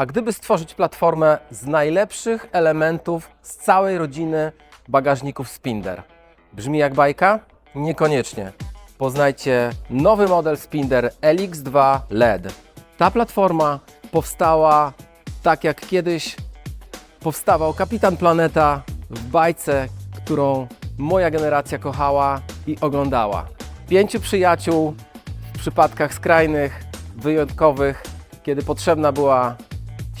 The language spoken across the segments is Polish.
A gdyby stworzyć platformę z najlepszych elementów z całej rodziny bagażników Spinder? Brzmi jak bajka? Niekoniecznie. Poznajcie nowy model Spinder LX2 LED. Ta platforma powstała tak jak kiedyś powstawał Kapitan Planeta w bajce, którą moja generacja kochała i oglądała. Pięciu przyjaciół w przypadkach skrajnych, wyjątkowych, kiedy potrzebna była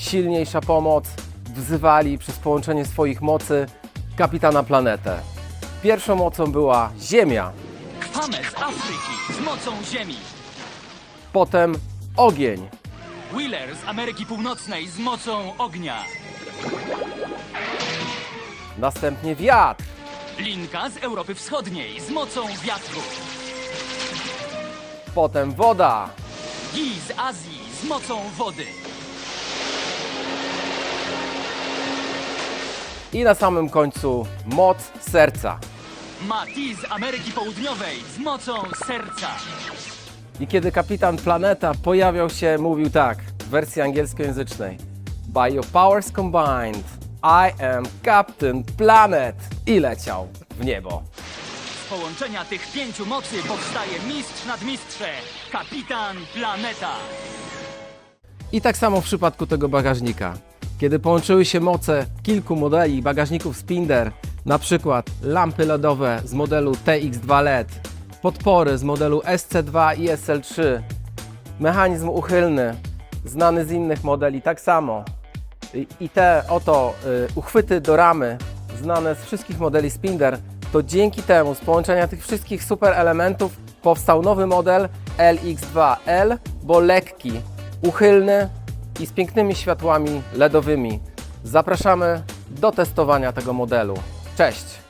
silniejsza pomoc, wzywali przez połączenie swoich mocy Kapitana Planetę. Pierwszą mocą była Ziemia, Kwame z Afryki z mocą ziemi. potem ogień, Wheeler z Ameryki Północnej z mocą ognia. następnie wiatr, Linka z Europy Wschodniej z mocą wiatru. potem woda, Gi z Azji z mocą wody. I na samym końcu moc serca. Mati z Ameryki Południowej z mocą serca. I kiedy kapitan Planeta pojawiał się, mówił tak w wersji angielskojęzycznej: By your powers combined, I am Captain Planet. I leciał w niebo. Z połączenia tych pięciu mocy powstaje mistrz nad mistrze, kapitan planeta. I tak samo w przypadku tego bagażnika. Kiedy połączyły się moce kilku modeli bagażników Spinder, na przykład lampy LEDowe z modelu TX2 LED, podpory z modelu SC2 i SL3, mechanizm uchylny znany z innych modeli tak samo. I- te oto y, uchwyty do ramy znane z wszystkich modeli Spinder, to dzięki temu z połączenia tych wszystkich super elementów powstał nowy model LX2L, bo lekki, uchylny i z pięknymi światłami LEDowymi. Zapraszamy do testowania tego modelu. Cześć!